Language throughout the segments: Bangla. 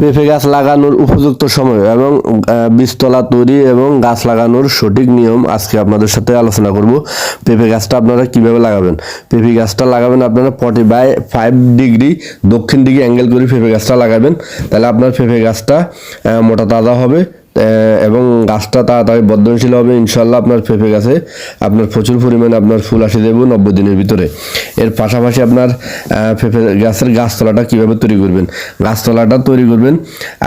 পেঁপে গাছ লাগানোর উপযুক্ত সময় এবং বীজতলা তৈরি এবং গাছ লাগানোর সঠিক নিয়ম আজকে আপনাদের সাথে আলোচনা করব। পেঁপে গাছটা আপনারা কীভাবে লাগাবেন? পেঁপে গাছটা লাগাবেন আপনারা ফর্টি বাই ফাইভ ডিগ্রি দক্ষিণ দিকে অ্যাঙ্গেল করে পেঁপে গাছটা লাগাবেন। তাহলে আপনার পেঁপে গাছটা মোটা তাজা হবে। এবং গাছটা তাড়াতাড়ি বর্ধনশীল হবে ইনশাল্লাহ আপনার পেঁপে গাছে। আপনার প্রচুর পরিমাণে আপনার ফুল আসে দেবো নব্বই দিনের ভিতরে। এর পাশাপাশি আপনার পেঁপে গাছের গাছতলাটা কীভাবে তৈরি করবেন? গাছতলাটা তৈরি করবেন,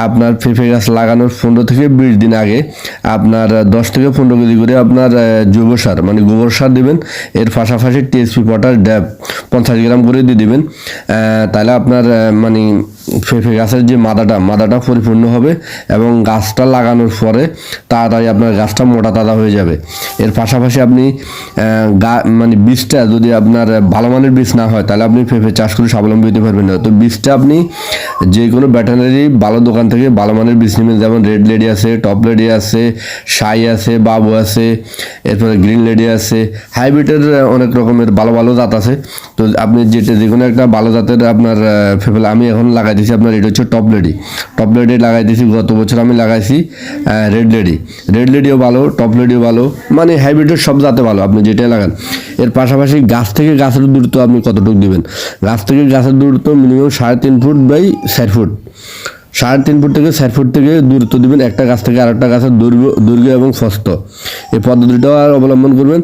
আপনার পেঁপে গাছ লাগানোর পনেরো থেকে বিশ দিন আগে আপনার দশ থেকে পনেরো কেজি করে আপনার জৈব সার মানে গোবর সার দেবেন। এর পাশাপাশি টিএসপি পটাশ ড্যাপ পঞ্চাশ গ্রাম করে দিয়ে দিবেন। তাহলে আপনার মানে পেঁপে গাছের যে মাদাটা মাদাটা পরিপূর্ণ হবে এবং গাছটা লাগানোর পরে তাড়াতাড়ি আপনার গাছটা মোটা তাজা হয়ে যাবে। এর পাশাপাশি আপনি মানে বীজটা যদি আপনার ভালো মানের বীজ না হয়, তাহলে আপনি পেঁপে চাষ করে স্বাবলম্বী হতে পারবেন না। তো বীজটা আপনি যে কোনো ব্যাটানারি ভালো দোকান থেকে ভালো মানের বীজ নেবেন, যেমন রেড লেডি আছে টপ লেডি আছে সাই আছে বাবু আছে, এরপরে গ্রিন লেডি আছে হাইব্রিডের অনেক রকমের ভালো ভালো জাত আছে। তো আপনি যেটা যে কোনো একটা ভালো জাতের আপনার ফেফেলা আমি এখন লাগাই দিয়েছি আপনার, এটা হচ্ছে টপ লেডি টপ লেডি লাগাই গত বছর আমি লাগাইছি রেড লেডি রেড লেডিও ভালো টপ লেডিও ভালো মানে হাইব্রিডের সব জাতে ভালো, আপনি যেটাই লাগান। এর পাশাপাশি গাছ থেকে গাছের দূরত্ব আপনি কতটুকু দিবেন? গাছ থেকে গাছের দূরত্ব মিনিমাম সাড়ে তিন ফুট বাই চার ফুট। সাড়ে তিন ফুট থেকে চার ফুট থেকে দূরত্ব দিবেন একটা গাছ থেকে আরেকটা গাছের দৈর্ঘ্য দৈর্ঘ্য এবং স্বস্ত। এই পদ্ধতিটাও আর অবলম্বন করবেন।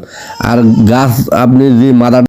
আর গাছ আপনি যে মাদার